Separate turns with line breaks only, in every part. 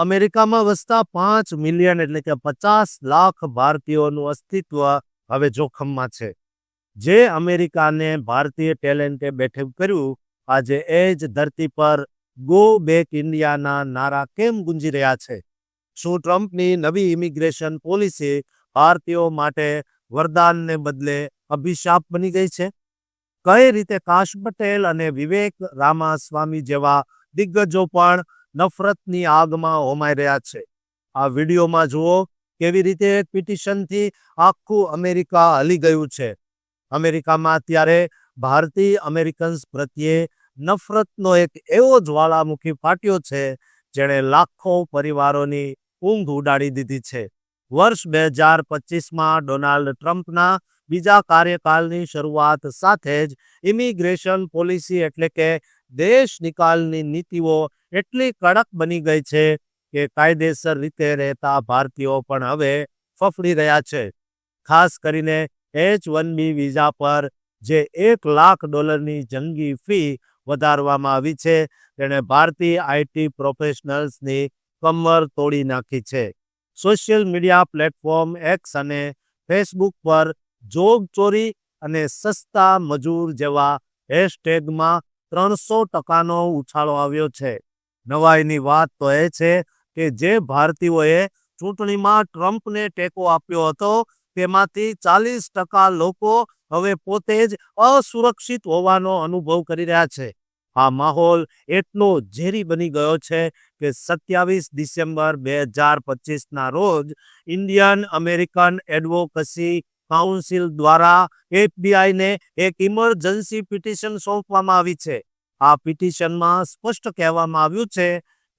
અમેરિકામાં વસતા પાંચ મિલિયન એટલે કે પચાસ લાખ ભારતીયોનું અસ્તિત્વ હવે જોખમમાં છે. જે અમેરિકાને ભારતીય ટેલેન્ટે બેઠક કર્યું, આજે એ જ ધરતી પર ગો બેક ઇન્ડિયાના નારા કેમ ગુંજી રહ્યા છે? શું ટ્રમ્પની નવી ઇમિગ્રેશન પોલિસી ભારતીયો માટે વરદાનને બદલે અભિશાપ બની ગઈ છે? કઈ રીતે કાશ પટેલ અને વિવેક રામાસ્વામી જેવા દિગ્ગજો પણ નફરતની આગમાં હોમાઈ રહ્યા છે. આ વિડીયોમાં જુઓ કેવી રીતે પિટિશનથી આખું અમેરિકા હલી ગયું છે. અમેરિકામાં અત્યારે ભારતીય અમેરિકન્સ પ્રત્યે નફરતનો એક એવો જ્વાળામુખી ફાટ્યો છે, જેણે લાખો પરિવારોની ઊંઘ ઉડાડી દીધી છે. વર્ષ બે હજાર પચીસમાં ડોનાલ્ડ ટ્રમ્પના બીજા કાર્યકાળની શરૂઆત સાથે જ ઇમિગ્રેશન પોલિસી એટલે કે દેશ નિકાલની નીતિઓ એટલી કડક બની ગઈ છે કે કાયદેસર રીતે રહેતા ભારતીયો પણ હવે ફફડી રહ્યા છે. ખાસ કરીને એચ વન બી વિઝા પર, જે એક લાખ ડોલરની જંગી ફી વધારવામાં આવી છે, તેણે ભારતીય આઈટી પ્રોફેશનલ્સની કમર તોડી નાખી છે. સોશિયલ મીડિયા પ્લેટફોર્મ એક્સ અને ફેસબુક પર જોગ ચોરી અને સસ્તા મજૂર જેવા હેશટેગમાં ત્રણસો ટકાનો ઉછાળો આવ્યો છે. નવાઈની વાત તો એ છે કે જે ભારતીયોએ ચૂંટણીમાં ટ્રમ્પને ટેકો આપ્યો હતો, તેમાંથી ચાલીસ ટકા લોકો હવે પોતે જ અસુરક્ષિત હોવાનો અનુભવ કરી રહ્યા છે. આ માહોલ એટલો ઝેરી બની ગયો છે કે સત્યાવીસ ડિસેમ્બર બે હજાર પચીસના રોજ ઇન્ડિયન અમેરિકન એડવોકસી કાઉન્સિલ દ્વારા એફબીઆઈને એક ઇમરજન્સી પિટિશન સોંપવામાં આવી છે. આ પિટિશનમાં સ્પષ્ટ કહેવામાં આવ્યું છે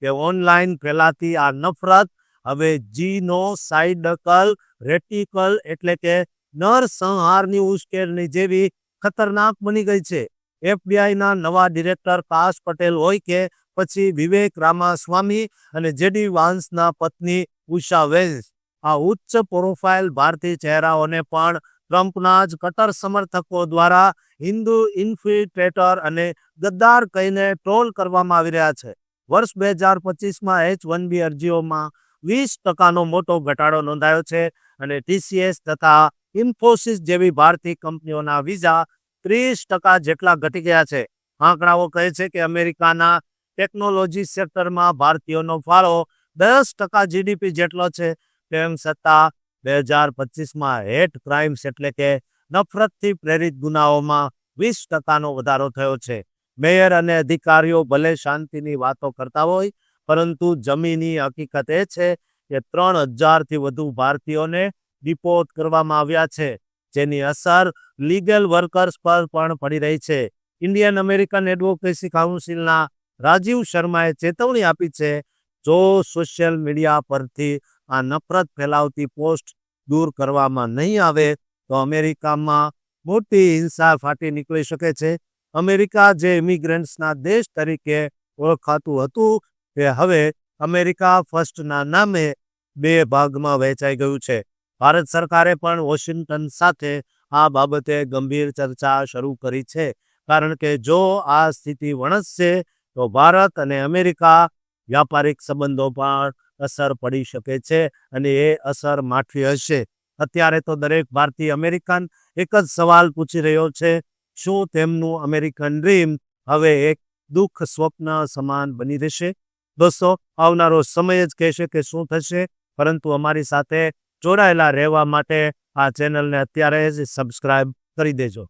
કે ઓનલાઈન ફેલાતી આ નફરત, હવે જીનો સાઇડકલ, રેટિકલ એટલે કે નરસંહારની ઉશ્કેરણી જેવી ખતરનાક બની ગઈ છે. એફબીઆઈના નવા ડિરેક્ટર કાશ પટેલ હોય કે પછી વિવેક રામાસ્વામી અને જેડી વાન્સના પત્ની ઉષા વેન્સ. આ ઉચ્ચ પ્રોફાઇલ ભારતીય ચહેરાઓને પણ ટ્રમ્પના જ કટ્ટર સમર્થકો દ્વારા હિન્દુ ઇન્ફિલ્ટ્રેટર અને ગદ્દાર કહીને ટ્રોલ કરવામાં આવી રહ્યા છે. વર્ષ બે હજાર પચીસમાં એચ વન બી અરજીઓમાં વીસ ટકાનો મોટો ઘટાડો નોંધાયો છે અને ટીસીએસ તથા ઇન્ફોસિસ જેવી ભારતીય કંપનીઓના વિઝા ત્રીસ ટકા જેટલા ઘટી ગયા છે. આંકડાઓ કહે છે કે અમેરિકાના ટેકનોલોજી સેક્ટરમાં ભારતીયોનો ફાળો દસ ટકા જીડીપી જેટલો છે. તેમ છતાં બે હજાર પચીસમાં હેટ ક્રાઇમ્સ એટલે કે નફરતથી પ્રેરિત ગુનાઓમાં વીસ ટકાનો વધારો થયો છે. મેયર અને અધિકારીઓ ભલે શાંતિની વાતો કરતા હોય, પરંતુ જમીની હકીકત એ છે કે ત્રણ હજારથી વધુ ભારતીયોને ડિપોર્ટ કરવામાં આવ્યા છે, જેની અસર લીગલ વર્કર્સ પર પણ પડી રહી છે. ઇન્ડિયન અમેરિકન એડવોકેસી કાઉન્સિલના રાજીવ શર્માએ ચેતવણી આપી છે, જો સોશિયલ મીડિયા પરથી આ નફરત ફેલાવતી પોસ્ટ દૂર કરવામાં નહીં આવે તો અમેરિકામાં મોટી હિંસા ફાટી નીકળી શકે છે. અમેરિકા જે ઇમિગ્રન્ટ્સના દેશ તરીકે ઓળખાતું હતું તે હવે અમેરિકા ફર્સ્ટના નામે બે ભાગમાં વહેંચાઈ ગયું છે. ભારત સરકારે પણ વોશિંગ્ટન સાથે આ બાબતે ગંભીર ચર્ચા શરૂ કરી છે. કારણ કે જો આ સ્થિતિ વણસશે તો ભારત અને અમેરિકા વ્યાપારિક સંબંધો પર અસર પડી શકે છે અને એ અસર માઠી હશે. અત્યારે તો દરેક ભારતીય અમેરિકન એક જ સવાલ પૂછી રહ્યો છે, શું તેમનું અમેરિકન ડ્રીમ હવે એક દુઃખ સ્વપ્ન સમાન બની રહેશે? દોસ્તો, આવનારો સમય જ કહેશે કે શું થશે, પરંતુ અમારી સાથે જોડાયેલા રહેવા માટે આ ચેનલને અત્યારે જ સબસ્ક્રાઇબ કરી દેજો.